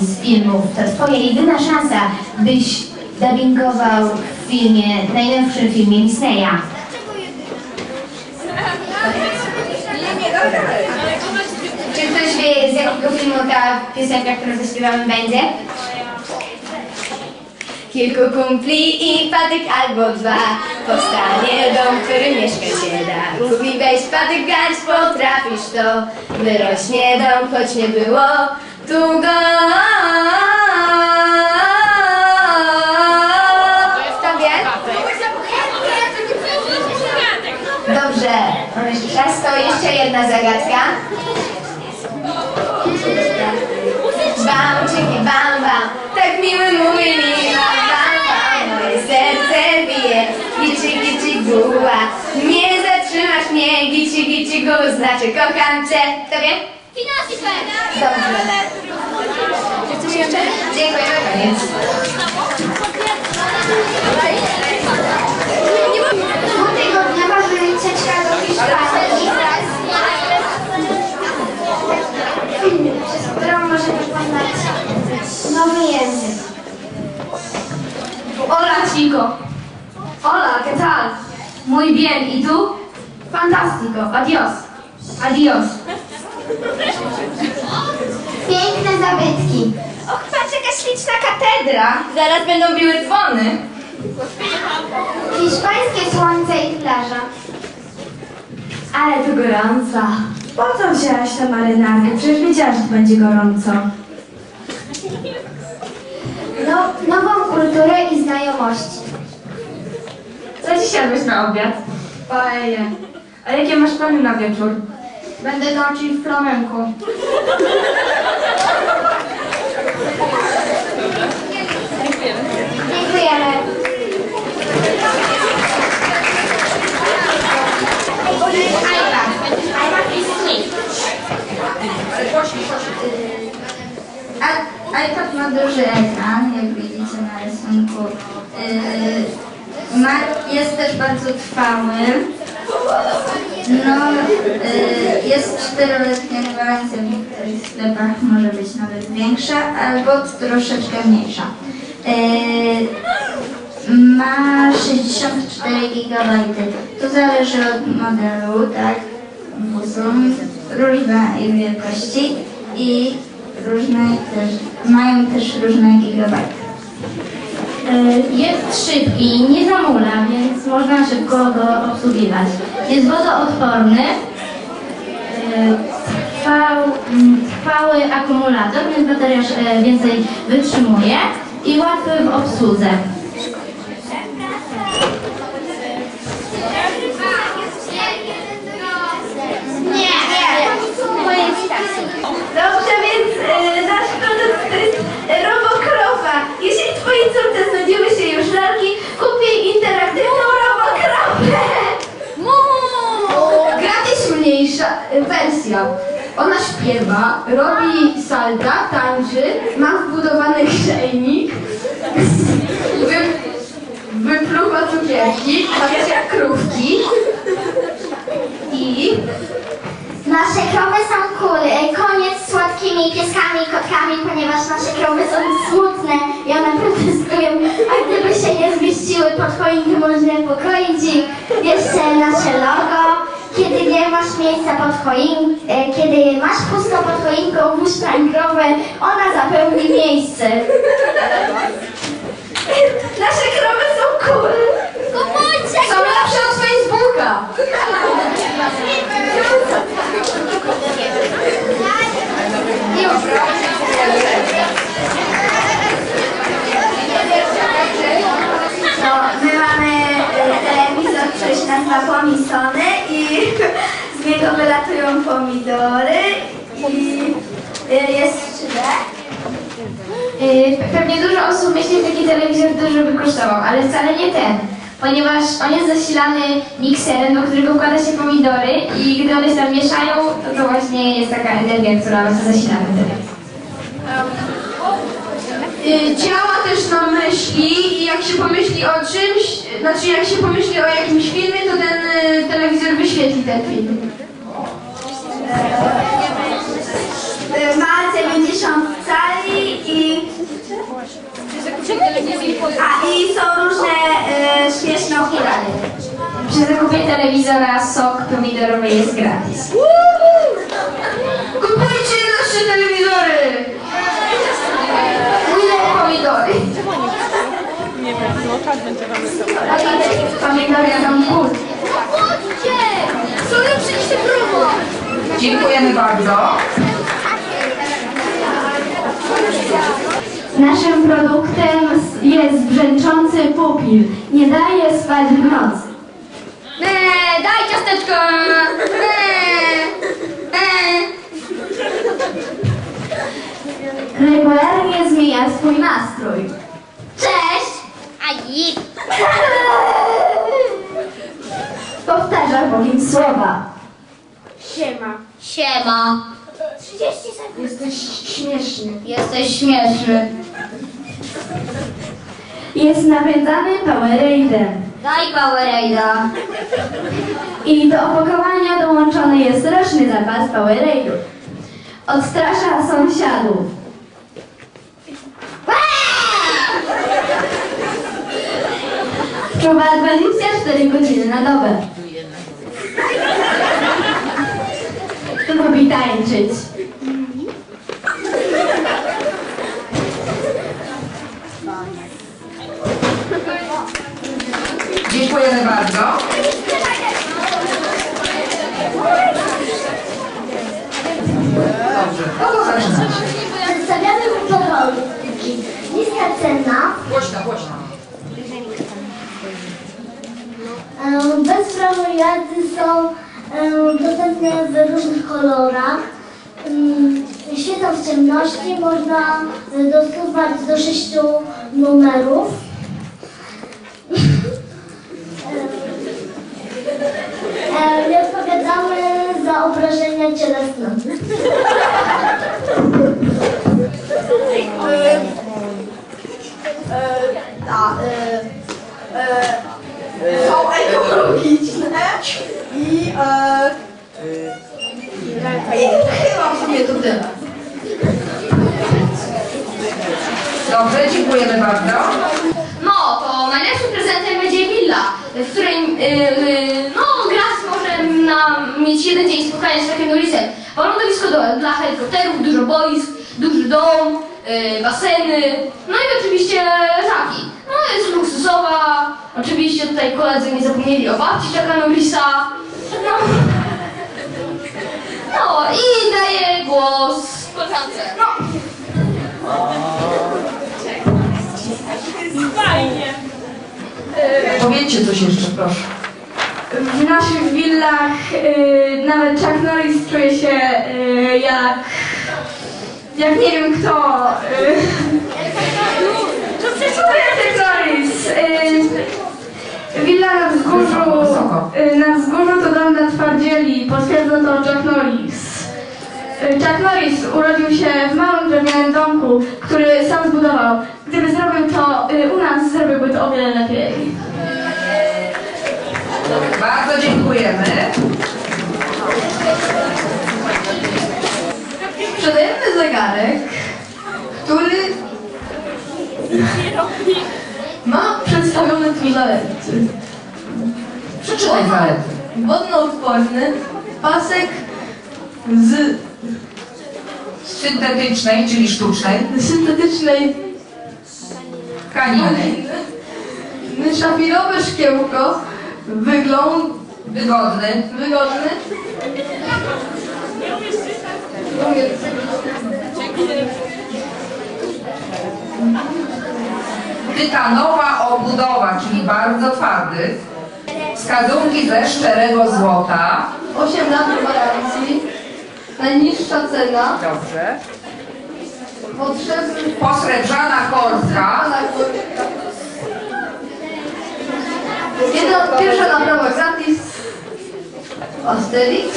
z filmów. To Twoja jedyna szansa, byś dubbingował w filmie, najnowszym filmie Disneya. Czy ktoś wie, z jakiego filmu ta piosenka, którą zaśpiewamy będzie? Kilku kumpli i patyk albo dwa Powstanie dom, w którym mieszkać się da Kupi weź patyk garść, potrafisz to Wyrośnie dom, choć nie było Dobrze, raz to jeszcze jedna zagadka. Bam, czyki, bam, bam. Tak miły mówi mi bam, bam, bam. Moje serce bije Gici, gici, guła. Nie zatrzymasz mnie Gici, gici, gu. Znaczy kocham cię. Kto wie? Dobrze Jeszcze? Dziękuję, na koniec Dwutygodniowa wycieczka do Hiszpanii przez którą możemy poznać nowy język. Hola chico. Hola, ¿qué tal? Muy bien, ¿y tú? Fantástico, adiós. Adiós. Piękne zabytki. Śliczna katedra. Zaraz będą biły dzwony. Hiszpańskie słońce i plaża. Ale tu gorąco. Po co wzięłaś tę marynarkę? Przecież wiedziałaś, że będzie gorąco. No, nową kulturę i znajomości. Co dziś jadłeś na obiad? Paella. A jakie masz plany na wieczór? Będę tańczył w flamenko. Dziękujemy. IPad ma duży ekran, jak widzicie na rysunku. Yy, ma, jest też bardzo trwały. No, yy, jest czteroletnia gwarancja, w niektórych sklepach może być nawet większa albo troszeczkę mniejsza. Yy, ma 64 GB. To zależy od modelu, tak? Bo są różne wielkości i różne też, mają też różne gigabajty. E, Jest szybki, nie zamula, więc można szybko go obsługiwać. Jest wodoodporny, e, trwał, m, trwały akumulator, więc bateria e, więcej wytrzymuje i łatwy w obsłudze. Nie, nie. Koniec czasu. Dobrze, więc e, nasz produkt to jest e, Robokrofa. Jeśli twojej córce znudziły się już lalki, kup jej interaktywną Robokrofę. Gratis mniejsza e, wersja. Ona śpiewa, robi salta, tańczy, ma wbudowany grzejnik, wy, wypluwa cukierki, jak krówki i Nasze krowy są. E, Koniec z słodkimi pieskami i kotkami, ponieważ nasze krowy są smutne i one protestują. A gdyby się nie zmieściły pod choinkę, można pokroić ich. Jeszcze nasze logo. Masz miejsca pod choinką, kiedy masz pusto pod choinką, włóż krowę, ona zapełni miejsce. nasze krowy są cool. Są lepsze od Facebooka. No, my mamy e, telewizor, który się nazywa Pomisony i z niego wylatują pomidory i e, jest 3D. Yy, Pewnie dużo osób myśli, że taki telewizor dużo by kosztował, ale wcale nie ten. Ponieważ on jest zasilany mikserem, do którego wkłada się pomidory i gdy one się tam mieszają, to to właśnie jest taka energia, która zasila ten telewizor. y, działa też na myśli i jak się pomyśli o czymś, znaczy jak się pomyśli o jakimś filmie, to ten y, telewizor wyświetli ten film. Y, Ma 90 cali i... A i są różne y, śmieszne okulary. Przy zakupie telewizora sok pomidorowy jest gratis. Kupujcie nasze telewizory! Ile pomidory? Pomidory są kult. Dziękujemy bardzo. Naszym produktem jest brzęczący pupil. Nie daje spać w nocy. Eee, daj ciasteczko! Eee, eee. Regularnie zmienia swój nastrój. Cześć! Aj, Powtarza bowiem słowa. siema. Jesteś śmieszny. Jesteś śmieszny. Jest napędzany Powerade'em. Daj Powerade'a. I do opakowania dołączony jest roczny zapas Powerade'u. Odstrasza sąsiadów. Czuwa 24 godziny na dobę. Lubi tańczyć. Dziękujemy bardzo. Dobrze, kogo zaczynacie? Przedstawiamy produkty. Niska cena, Głośno, głośno. bez prawa jazdy są dostępne w różnych kolorach. Świecą w ciemności, można e, dostosować do sześciu numerów. E, Nie odpowiadamy za obrażenia cielesne. A, y, są ekologiczne i chyba w sumie to tyle. Dobrze, dziękujemy bardzo. No, to najlepszym prezentem będzie willa, w której y, y, no, Gras może na, mieć jeden dzień spotkania z takim Norrisem. Ma lądowisko do, dla helikopterów, dużo boisk, duży dom, y, baseny, no i oczywiście żaki. No jest luksusowa, oczywiście tutaj koledzy nie zapomnieli o babci Chucka Norrisa. No, no i daję głos koleżance. No. Powiedzcie coś jeszcze, proszę. W naszych willach y, nawet Chuck Norris czuje się y, jak... jak nie wiem kto. Y, przeczuje Chuck Norris? Y, willa na wzgórzu, na wzgórzu to dom dla twardzieli, potwierdza to Chuck Norris. Chuck Norris urodził się w małym drewnianym domku, który sam zbudował. Gdyby zrobił to u nas, zrobiłby to o wiele lepiej. Bardzo dziękujemy. Sprzedajemy zegarek, który ma przedstawione tu zalety. Przeczytaj zalety. Wodnoodporny, pasek z Syntetycznej, czyli sztucznej, syntetycznej tkaniny, szafirowe szkiełko, wygląd wygodny, wygodny. tytanowa obudowa, czyli bardzo twardy, wskazówki ze szczerego złota, 8 lat gwarancji, najniższa cena, dobrze, potrzebny posrebrzana kordka, Jedna, pierwsza naprawa gratis, Asterix,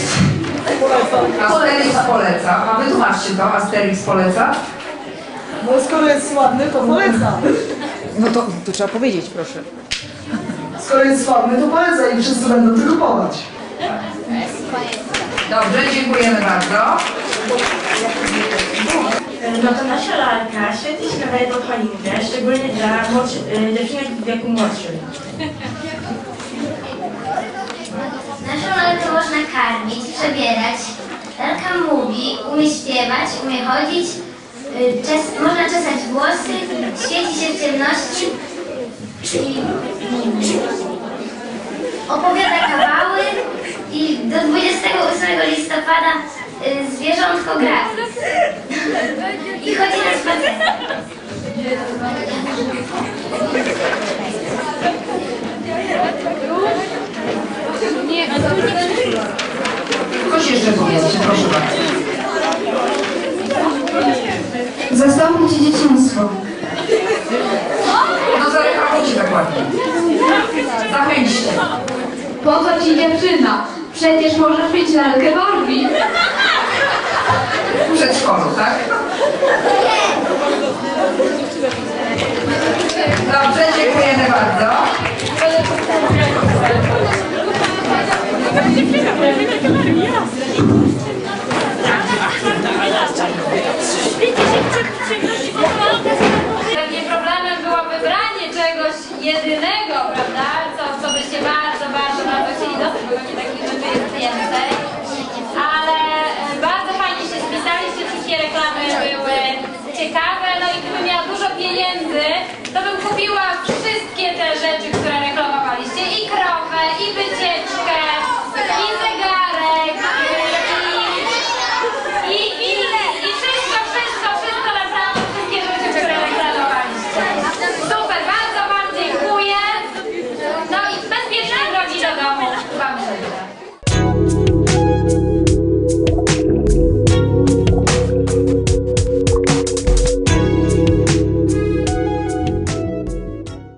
Asterix poleca, a wytłumaczcie to, Asterix poleca. No skoro jest sławny, to poleca. No to, to trzeba powiedzieć, proszę. Skoro jest sławny, to poleca i wszyscy będą kupować. Dobrze, dziękujemy bardzo. No to nasza lalka świetnie się nadaje do choinkę, szczególnie dla młodszy, y, dziewczynek w wieku młodszym. Naszą lalkę można karmić, przebierać. Lalka mówi, umie śpiewać, umie chodzić, y, można czesać włosy, świeci się w ciemności opowiada kawały i do 28 listopada y, zwierzątko gra. I chodzi na spacer. Coś jeszcze powiedzcie, proszę bardzo. Zastąpi ci dzieciństwo. No zareklamujcie tak ładnie. Zachęćcie. Po co ci dziewczyna? Przecież możesz mieć lalkę Barbie. W przedszkolu, tak? Dobrze, dziękujemy bardzo. Pewnie problemem było wybranie czegoś jedynego, prawda? Co, co byście bardzo, bardzo, bardzo chcieli dostać, bo nie takich rzeczy jest więcej. Ale e, bardzo fajnie się spisaliście, wszystkie reklamy były ciekawe, no i gdybym miała dużo pieniędzy, to bym kupiła wszystkie te rzeczy, które